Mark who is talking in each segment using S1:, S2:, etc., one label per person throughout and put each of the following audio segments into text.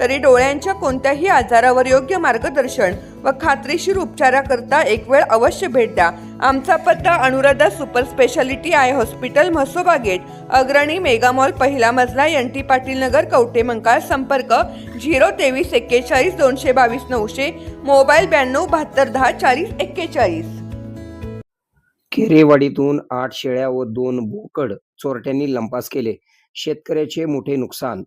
S1: तरी डोळ्यांच्या कोणत्याही आजारावर योग्य मार्गदर्शन व खात्रीशीर उपचाराकरता एक वेळ अवश्य भेट द्या. आमचा पत्ता Anuradha super speciality eye hospital Mhasoba gate Agrani megamall पहिला मजला एन टी पाटील नगर कवटे मंकाळ संपर्क झिरो तेवीस एक्केचाळीस दोनशे बावीस नऊशे मोबाईल ब्याण्णव बहात्तर दहा चाळीस एक्केचाळीस.
S2: केरेवाडीतून आठ शेळ्या व दोन बोकड चोरट्यांनी लंपास केले. शेतकऱ्याचे मोठे नुकसान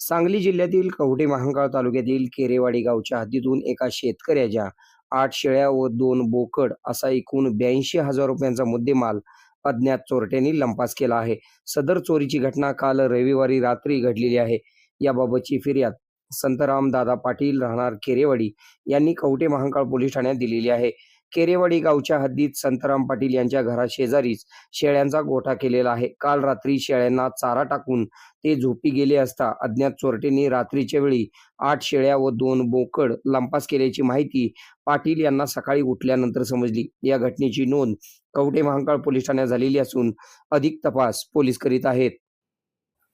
S2: सांगली जिल्ह्यातील कवठे महांकाळ तालुक्यातील केरेवाडी गावच्या हद्दीतून एका शेतकऱ्याच्या आठ शेळ्या व दोन बोकड असा एकूण ब्याऐंशी हजार रुपयांचा मुद्देमाल अज्ञात चोरट्यांनी लंपास केला आहे. सदर चोरीची घटना काल रविवारी रात्री घडलेली आहे. याबाबतची फिर्याद संतराम दादा पाटील राहणार केरेवाडी यांनी कवटे महांकाळ पोलीस ठाण्यात दिलेली आहे. केरेवाडी गावच्या हद्दीत संतराम पाटील यांच्या घराशेजारीच शेळ्यांचा गोठा केलेला आहे. काल रात्री शेळ्यांना चारा टाकून ते झोपी गेले असता अज्ञात चोरट्यांनी रात्रीच्या वेळी आठ शेळ्या व दोन बोकड लंपास केल्याची माहिती पाटील यांना सकाळी उठल्यानंतर समजली. या घटनेची नोंद कवटे महांकाळ पोलीस ठाण्यात झालेली असून अधिक तपास पोलीस करीत आहेत.